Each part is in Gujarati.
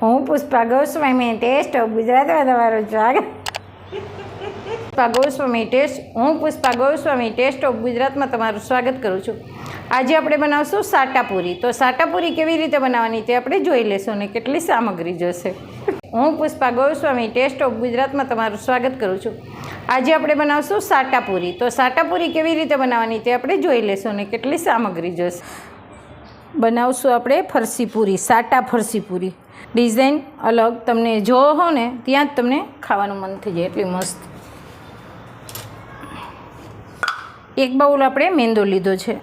હું પુષ્પા ગોસ્વામી ટેસ્ટ ઓફ ગુજરાતમાં તમારું સ્વાગત. પુષ્પા ગોસ્વામી ટેસ્ટ, હું પુષ્પા ગોસ્વામી ટેસ્ટ ઓફ ગુજરાતમાં તમારું સ્વાગત કરું છું. આજે આપણે બનાવશું સાટાપુરી તો સાટાપુરી કેવી રીતે બનાવવાની તે આપણે જોઈ લેશું અને કેટલી સામગ્રી જોશે. હું પુષ્પા ગોસ્વામી ટેસ્ટ ઓફ ગુજરાતમાં તમારું સ્વાગત કરું છું. આજે આપણે બનાવશું સાટાપુરી તો સાટાપુરી કેવી રીતે બનાવવાની તે આપણે જોઈ લેશું અને કેટલી સામગ્રી જોશે. બનાવશું આપણે ફરસી પૂરી, સાટા ફરસી પૂરી. ડિઝાઇન અલગ, તમને જો હો ને, ત્યાં જ તમને ખાવાનું મન થઈ જાય એટલી મસ્ત. એક બાઉલ આપણે મેંદો લીધો છે.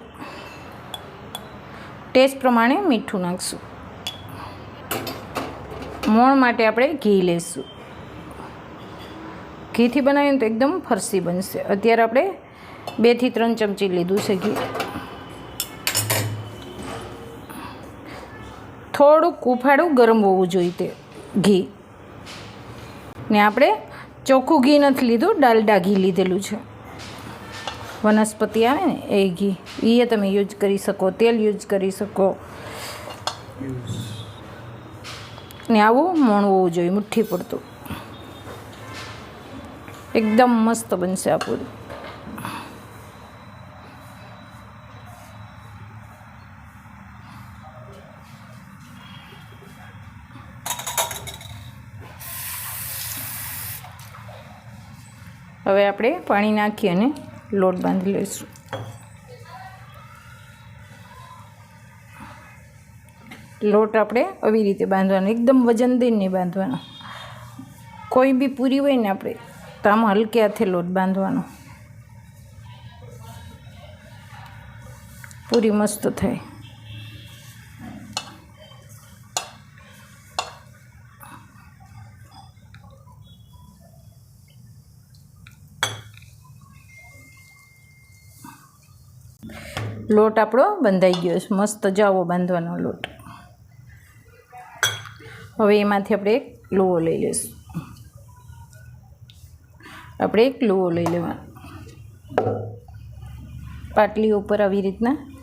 ટેસ્ટ પ્રમાણે મીઠું નાખશું. મોણ માટે આપણે ઘી લઈશું ઘીથી બનાવીને તો એકદમ ફરસી બનશે. અત્યારે આપણે બેથી ત્રણ ચમચી લીધું છે ઘી. થોડુંક ઉફાળું ગરમ હોવું જોઈએ ઘી. ને આપણે ચોખ્ખું ઘી નથી લીધું, ડાલડા ઘી લીધેલું છે. વનસ્પતિ આવે ને, એ ઘી. એ તમે યુઝ કરી શકો, તેલ યુઝ કરી શકો. ને આવું મોણ હોવું જોઈએ, મુઠ્ઠી પડતું એકદમ મસ્ત બનશે આ પૂરી. હવે આપણે પાણી નાખી અને લોટ બાંધી લઈશું. લોટ આપણે આવી રીતે બાંધવાનો, એકદમ વજન દઈને બાંધવાનો. કોઈ બી પૂરી હોય ને આપણે, તો આમાં હલકે હાથે લોટ બાંધવાનો. પૂરી મસ્ત થાય. લોટ આપણો બંધાઈ ગયો છે. મસ્ત જાવો બાંધવાનો લોટ. હવે એમાંથી આપણે એક લુઓ લઈ લઈશું. આપણે એક લુઓ લઈ લેવાનો. પાટલી ઉપર આવી રીતના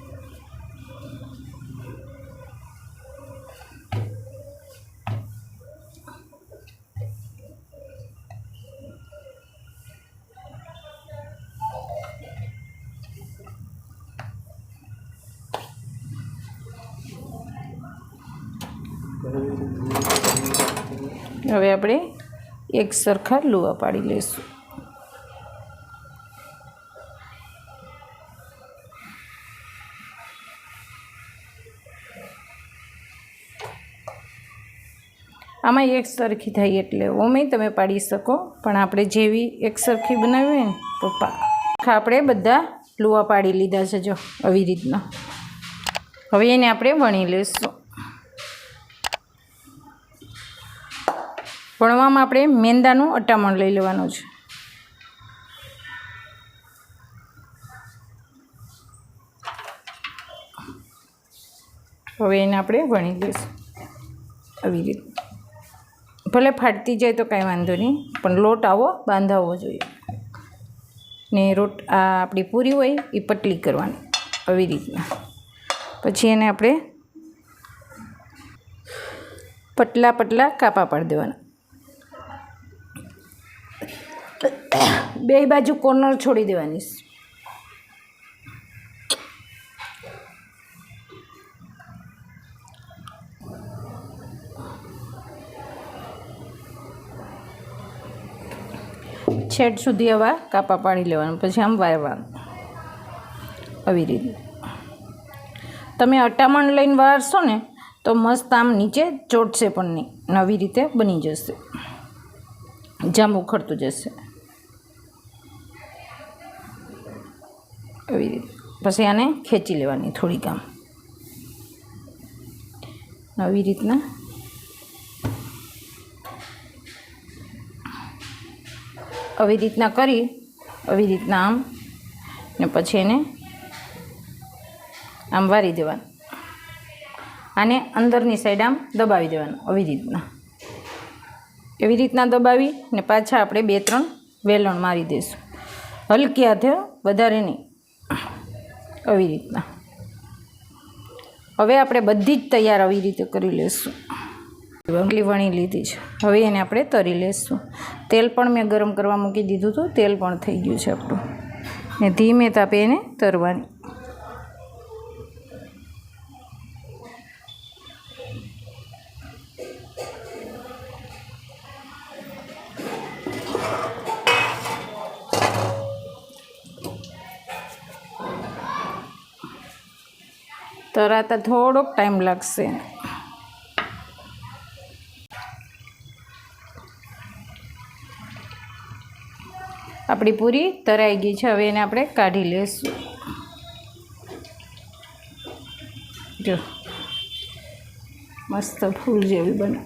હવે આપણે એક સરખા લુવા પાડી લઈશું. આમાં એક સરખી થાય એટલે ઓમે તમે પાડી શકો, પણ આપણે જેવી એક સરખી બનાવી હોય ને, તો પાખા આપણે બધા લુવા પાડી લીધા છે જો, આવી રીતના. હવે એને આપણે વણી લઈશું. વણવામાં આપણે મેંદાનું અટામણ લઈ લેવાનું છે. હવે એને આપણે વણી દઈશું આવી રીતે. ભલે ફાટતી જાય તો કાંઈ વાંધો નહીં, પણ લોટ આવો બાંધાવવો જોઈએ. ને રોટ, આ આપણી પૂરી હોય, એ પટલી કરવાની, આવી રીતના. પછી એને આપણે પટલા પટલા કાપા પાડી દેવાના. બે બાજુ કોર્નર છોડી દેવાની. છેડ સુધી આવા કાપા પાડી લેવાનું, પછી આમ વારવાનું. આવી રીતે. તમે અટામણ લઈને વારશો ને, તો મસ્ત આમ નીચે ચોટશે પણ નહીં, નવી રીતે બની જશે. જામ ઉખડતું જશે. આવી રીતે. પછી આને ખેંચી લેવાની થોડીક આમ. આવી રીતના. આવી રીતના કરી, આવી રીતના આમ, ને પછી એને આમ વારી દેવાનું. આને અંદરની સાઈડ આમ દબાવી દેવાનું, આવી રીતના. એવી રીતના દબાવી ને પાછા આપણે બે ત્રણ વેલણ મારી દઈશું. હલકી હાથે વધારે નહીં. આવી રીતના. હવે આપણે બધી જ તૈયાર આવી રીતે કરી લઈશું એટલી વણી લીધી છે. હવે એને આપણે તરી લઈશું તેલ પણ મેં ગરમ કરવા મૂકી દીધું હતું. તેલ પણ થઈ ગયું છે આપણું. ને ધીમે તાપે એને તરવાની. તરાતા થોડોક ટાઈમ લાગશે. આપણી પૂરી તરાઈ ગઈ છે, હવે એને આપણે કાઢી લઈશું જો, મસ્ત ફૂલ જેવી બને.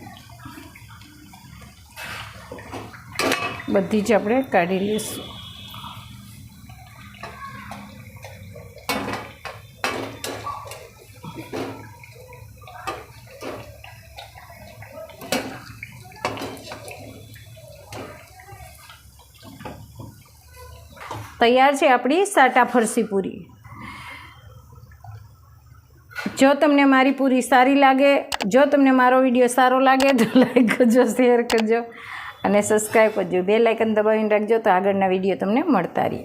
બધી જ આપણે કાઢી લઈશું તૈયાર છે આપણી સાટા ફરસી પૂરી. જો તમને મારી પૂરી સારી લાગે, જો તમને મારો વીડિયો સારો લાગે, તો લાઈક કરજો શેર કરજો અને સબસ્ક્રાઈબ કરજો. બે લાઇકન દબાવીને રાખજો તો આગળના વીડિયો તમને મળતા રહે.